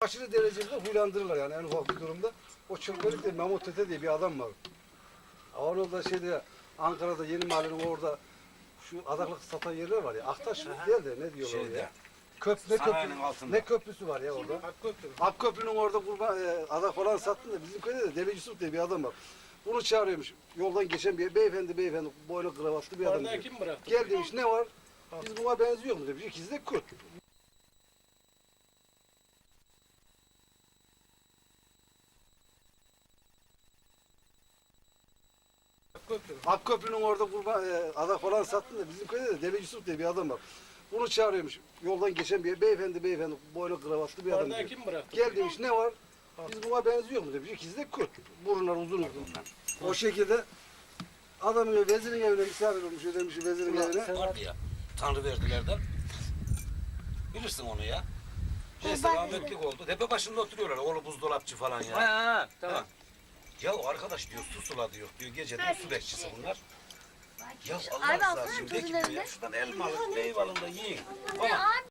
aşırı derecede huylandırırlar yani en ufak bir durumda. O çılgınlıkta Mehmet Tete diye bir adam var. Onun da şeyde Ankara'da yeni mahallenin orada şu adaklık satan yerler var ya. Aktaş mı değil de ne diyorlar Şeyde. ya. Köp, ne, köprü, altında. ne köprüsü var ya orada? Akköprü. Akköprü'nün orada kurban, e, adak falan sattın da bizim köyde de Deli Yusuf diye bir adam var. Bunu çağırıyormuş. Yoldan geçen bir beyefendi beyefendi boynu kravatlı bir adam. Bardağı diyor. kim bıraktı? Gel demiş ne var? Biz buna benziyor mu demiş. İkisi de Kürt. Akköprü'nün orada kurban, e, adak falan sattın da bizim köyde de Deli Yusuf diye bir adam var. Bunu çağırıyormuş. Yoldan geçen bir beyefendi beyefendi boynu kravatlı bir adam. Bardağı diyor. kim bıraktı? Gel demiş ne var? Biz buna benziyor mu demiş. İkisi de Kürt. Burunlar uzun uzun. O şekilde adamın vezirin evine misafir olmuş ödemiş vezirin evine. Vardı ya. Tanrı verdilerden. Bilirsin onu ya. Neyse rahmetlik oldu. Tepe başında oturuyorlar. Oğlu buzdolapçı falan ya. Ha, ha, tamam. Ya arkadaş diyor su sula diyor diyor geceden su bekçisi bunlar. Ya Allah razı olsun de ki tuzlarını. diyor şuradan elmalı meyvalını da yiyin. Falan.